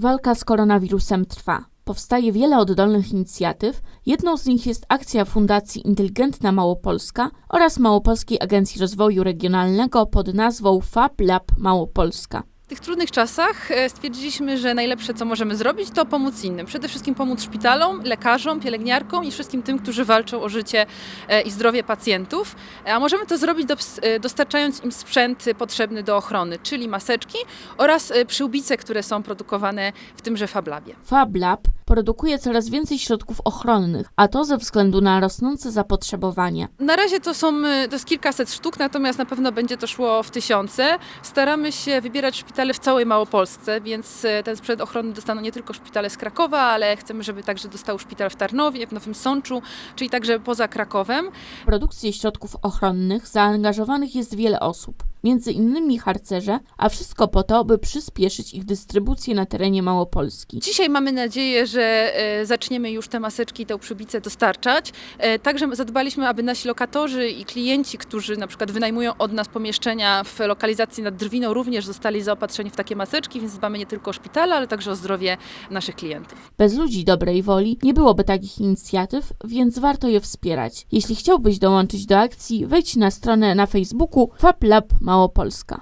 Walka z koronawirusem trwa. Powstaje wiele oddolnych inicjatyw. Jedną z nich jest akcja Fundacji Inteligentna Małopolska oraz Małopolskiej Agencji Rozwoju Regionalnego pod nazwą Fab Lab Małopolska. W tych trudnych czasach e, stwierdziliśmy, że najlepsze, co możemy zrobić, to pomóc innym. Przede wszystkim pomóc szpitalom, lekarzom, pielęgniarkom i wszystkim tym, którzy walczą o życie e, i zdrowie pacjentów. E, A możemy to zrobić dos- dostarczając im sprzęt potrzebny do ochrony, czyli maseczki oraz przyłbice, które są produkowane w tymże Fablabie. Fab Lab produkuje coraz więcej środków ochronnych, a to ze względu na rosnące zapotrzebowanie. Na razie to są e, to jest kilkaset sztuk, natomiast na pewno będzie to szło w tysiące. Staramy się wybierać szpitale w całej Małopolsce, więc e, ten sprzęt ochrony dostaną nie tylko szpitale z Krakowa, ale chcemy, żeby także dostał szpital w Tarnowie, w Nowym Sączu, czyli także poza Krakowem. W produkcję środków ochronnych zaangażowanych jest wiele osób, między innymi harcerze, a wszystko po to, by przyspieszyć ich dystrybucję na terenie Małopolski. Dzisiaj mamy nadzieję, że e, zaczniemy już te maseczki i tę przybicę dostarczać. E, Także zadbaliśmy, aby nasi lokatorzy i klienci, którzy na przykład wynajmują od nas pomieszczenia w lokalizacji nad Drwiną, również zostali zaopatrzeni w takie maseczki, więc dbamy nie tylko o szpitale, ale także o zdrowie naszych klientów. Bez ludzi dobrej woli nie byłoby takich inicjatyw, więc warto je wspierać. Jeśli chciałbyś dołączyć do akcji, wejdź na stronę na Facebooku Fab Lab Małopolska.